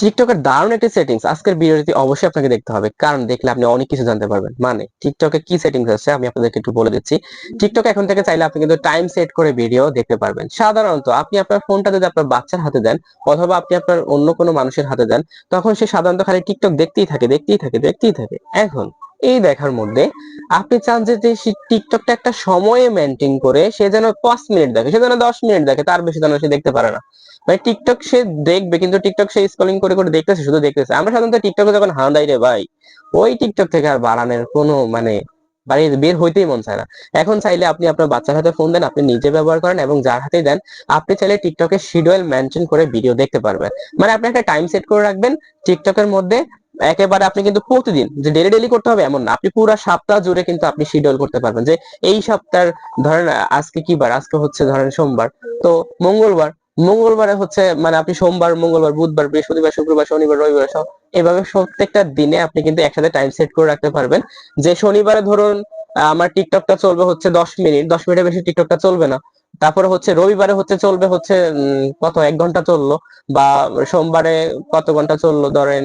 টিকটকের দারুণ একটি সেটিংস আজকের ভিডিওটি অবশ্যই আপনাকে দেখতে হবে। কারণ দেখলে আপনি অনেক কিছু জানতে পারবেন। মানে টিকটকে কি সেটিংস আছে আমি আপনাদেরকে একটু বলে দিচ্ছি। টিকটক এখন থেকে চাইলে আপনি কিন্তু টাইম সেট করে ভিডিও দেখতে পারবেন। সাধারণত আপনি আপনার ফোনটা যদি আপনার বাচ্চার হাতে দেন অথবা আপনি আপনার অন্য কোনো মানুষের হাতে দেন, তখন সে সাধারণত খালি টিকটক দেখতেই থাকে দেখতেই থাকে দেখতেই থাকে। এখন এই দেখার মধ্যে আপনি চান যে টিকটকটা একটা সময়ে মেনটেন করে সে যেন পাঁচ মিনিট দেখে, সে যেন দশ মিনিট দেখে, তার বেশি যেন সে দেখতে পারে না। মানে টিকটক সে দেখবে, কিন্তু টিকটক সে স্কলিং করে করে দেখতেছে, শুধু দেখতেছে। আমরা সাধারণত টিকটকে যখন হাঁদাই রে ভাই, ওই টিকটক থেকে আর বাড়ানোর কোনো মানে বাড়ি বের হইতেই মন চায় না। এখন চাইলে আপনি আপনার বাচ্চার হাতে ফোন দেন, আপনি নিজে ব্যবহার করেন এবং যার হাতেই দেন, আপনি চাইলে টিকটকে শিডিউল মেনটেন করে ভিডিও দেখতে পারবেন। মানে আপনি একটা টাইম সেট করে রাখবেন, টিকটকের মধ্যে একেবারে আপনি কিন্তু প্রতিদিন যে ডেলি ডেলি করতে হবে এমন না। আপনি পুরো সপ্তাহ জুড়ে কিন্তু আপনি শিডিউল করতে পারবেন যে এই সপ্তাহের ধরেন আজকে কি বার? আজকে হচ্ছে ধরেন সোমবার। তো মঙ্গলবার, মঙ্গলবারে হচ্ছে মানে আপনি সোমবার, মঙ্গলবার, বুধবার, বৃহস্পতিবার, শুক্রবার, শনিবার, রবিবার সব এভাবে প্রত্যেকটা দিনে আপনি কিন্তু একসাথে টাইম সেট করে রাখতে পারবেন। যে শনিবারে ধরুন আমার টিকটকটা চলবে হচ্ছে দশ মিনিট, দশ মিনিটের বেশি টিকটকটা চলবে না। তারপরে হচ্ছে রবিবারে হচ্ছে চলবে হচ্ছে কত? এক ঘণ্টা চলল বা সোমবারে কত ঘণ্টা চলল? ধরেন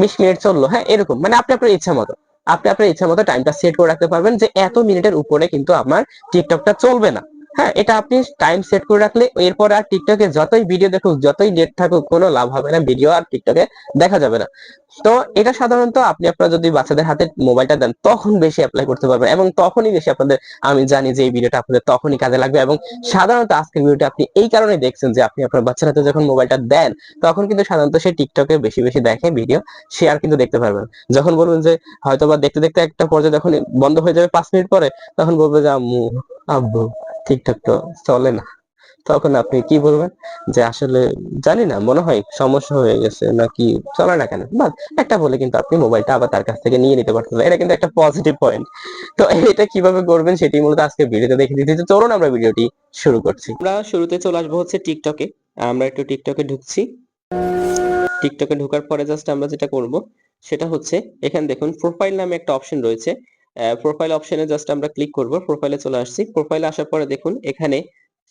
বিশ মিনিট চলল হ্যাঁ এরকম। মানে আপনি আপনার ইচ্ছা মতো, আপনি আপনার ইচ্ছা মতো টাইমটা সেট করে রাখতে পারবেন যে এত মিনিটের উপরে কিন্তু আমার টিকটকটা চলবে না। হ্যাঁ এটা আপনি টাইম সেট করে রাখলে এরপর আর টিকটকে যতই ভিডিও দেখুক, যতই নেট থাকুক, কোনো লাভ হবে না ভিডিও আর টিকটকে দেখা যাবে না। তো এটা সাধারণত আপনি আপনার যদি বাচ্চাদের হাতে মোবাইলটা দেন, তখন বেশি অ্যাপ্লাই করতে পারবেন এবং তখনই বেশি আপনাদের, আমি জানি যে এই ভিডিওটা আপনাদের তখনই কাজে লাগবে এবং সাধারণত আজকের ভিডিওটা আপনি এই কারণে দেখছেন যে আপনি আপনার বাচ্চার হাতে যখন মোবাইলটা দেন, তখন কিন্তু সাধারণত সে টিকটকে বেশি বেশি দেখে ভিডিও শেয়ার কিন্তু দেখতে পারবেন। যখন বলবেন যে হয়তো বা দেখতে দেখতে একটা পর্যায়ে যখন বন্ধ হয়ে যাবে পাঁচ মিনিট পরে, তখন বলবে যে আম্মু, আব্বু টিকটক তো চলে না। তখন আপনি কি বলবেন? যে আসলে জানি না, মনে হয় সমস্যা হয়ে গেছে নাকি চলে না কেন? বা একটা বলে কিন্তু আপনি মোবাইলটা আবার তার কাছ থেকে নিয়ে নিতে পারতেন এটা কিন্তু একটা পজিটিভ পয়েন্ট তো এটা কীভাবে করবেন সেটি মূলত আজকে ভিডিওতে দেখে দিতে চলুন আমরা ভিডিওটি শুরু করছি। আমরা শুরুতে চলে আসব হচ্ছে টিকটকে। আমরা একটু টিকটকে ঢুকছি। টিকটকে ঢোকার পরে জাস্ট আমরা যেটা করব, সেটা হচ্ছে এখানে দেখুন প্রোফাইল নামে একটা অপশন রয়েছে। প্রোফাইল অপশনে জাস্ট আমরা ক্লিক করব। প্রোফাইলে চলে আসছি। প্রোফাইলে আসার পরে দেখুন, এখানে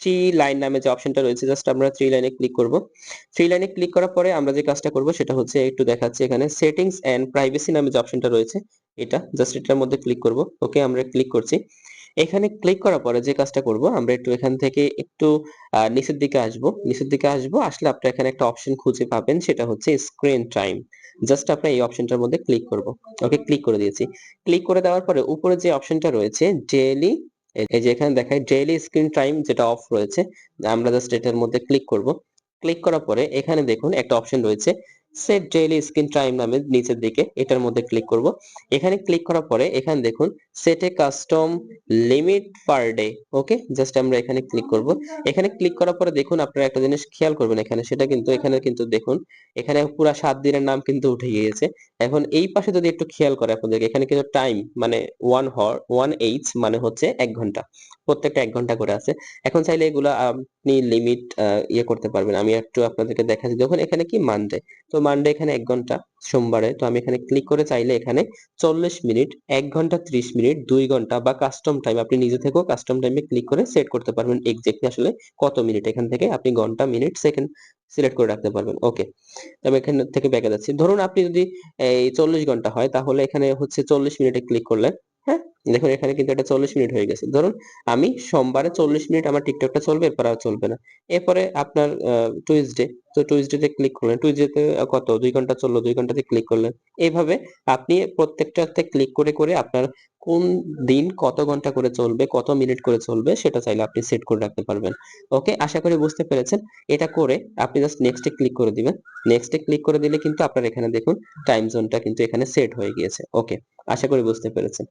থ্রি লাইন নামে যে অপশনটা রয়েছে জাস্ট আমরা থ্রি লাইনে ক্লিক করব। থ্রি লাইনে ক্লিক করার পরে আমরা যে কাজটা করব, সেটা হচ্ছে একটু দেখাচ্ছি এখানে। সেটিংস এন্ড প্রাইভেসি নামে যে অপশনটা রয়েছে, এটা জাস্ট এটার মধ্যে ক্লিক করব। ওকে আমরা ক্লিক করছি। এখানে ক্লিক করার পরে যে কাজটা করব, আমরা একটু এখান থেকে একটু নিচের দিকে আসব। নিচের দিকে আসব, আসলে আপনি এখানে একটা অপশন খুঁজে পাবেন, সেটা হচ্ছে স্ক্রিন টাইম জাস্ট আপনার এই অপশনটার মধ্যে ক্লিক করব। ওকে ক্লিক করে দিয়েছি। ক্লিক করে দেওয়ার পরে উপরে যে অপশনটা রয়েছে ডেইলি এই যে এখানে দেখায় ডেইলি স্ক্রিন টাইম যেটা অফ রয়েছে, আমরা জাস্ট এটার মধ্যে ক্লিক করব। ক্লিক করার পরে এখানে দেখুন একটা অপশন রয়েছে সেট ডেইলি স্ক্রিন টাইম নামে নিচের দিকে এটার মধ্যে ক্লিক করব। এখানে ক্লিক করার পরে এখানে দেখুন set custom limit per day okay just আমরা এখানে ক্লিক করব। এখানে ক্লিক করার পরে দেখুন, আপনারা একটা জিনিস খেয়াল করবেন এখানে, সেটা কিন্তু, এখানে কিন্তু দেখুন, এখানে পুরা সাত দিনের নাম কিন্তু উঠে গিয়েছে। এখন এই পাশে যদি একটু খেয়াল করে আপনাদের এখানে কিন্তু টাইম মানে ওয়ান হর ওয়ান এইচ মানে হচ্ছে এক ঘণ্টা। প্রত্যেকটা এক ঘণ্টা করে আছে। এখন চাইলে এগুলো আপনি লিমিট ইয়ে করতে পারবেন। আমি একটু আপনাদেরকে দেখাচ্ছি। দেখুন, এখানে কি মানডে তো মানডে এখানে এক ঘণ্টা, সোমবারে। তো আমি এখানে ক্লিক করে চাইলে এখানে চল্লিশ মিনিট, এক ঘণ্টা ত্রিশ মিনিট, দুই ঘণ্টা বা কাস্টম টাইম আপনি নিজে থেকেও কাস্টম টাইমে ক্লিক করে সেট করতে পারবেন এক্স্যাক্টলি আসলে কত মিনিট। এখান থেকে আপনি ঘণ্টা, মিনিট সেকেন্ড সিলেক্ট করে রাখতে পারবেন। ওকে আমি এখান থেকে ব্যাকে যাচ্ছি। ধরুন, আপনি যদি, এই চল্লিশ ঘণ্টা হয়, তাহলে এখানে হচ্ছে চল্লিশ মিনিটে ক্লিক করলেন। হ্যাঁ? দেখুন, এখানে কিন্তু এটা চল্লিশ মিনিট হয়ে গেছে। ধরুন, আমি সোমবারে চল্লিশ মিনিট আমার টিকটকটা চলবে, এরপর আর চলবে না। এরপরে আপনার টুইসডে তো টুইসডেতে ক্লিক করলেন। টুইসডেতে কত? দুই ঘণ্টা চলল, দুই ঘন্টাতে ক্লিক করলেন। এইভাবে আপনি প্রত্যেকটাতে ক্লিক করে করে আপনার কোন দিন কত ঘণ্টা করে চলবে, কত মিনিট করে চলবে, সেটা চাইলে আপনি সেট করে রাখতে পারবেন। ওকে আশা করি বুঝতে পেরেছেন। এটা করে আপনি জাস্ট নেক্সটে ক্লিক করে দিবেন। নেক্সটে ক্লিক করে দিলে কিন্তু আপনার এখানে দেখুন টাইম জোনটা কিন্তু এখানে সেট হয়ে গিয়েছে। ওকে আশা করি বুঝতে পেরেছেন।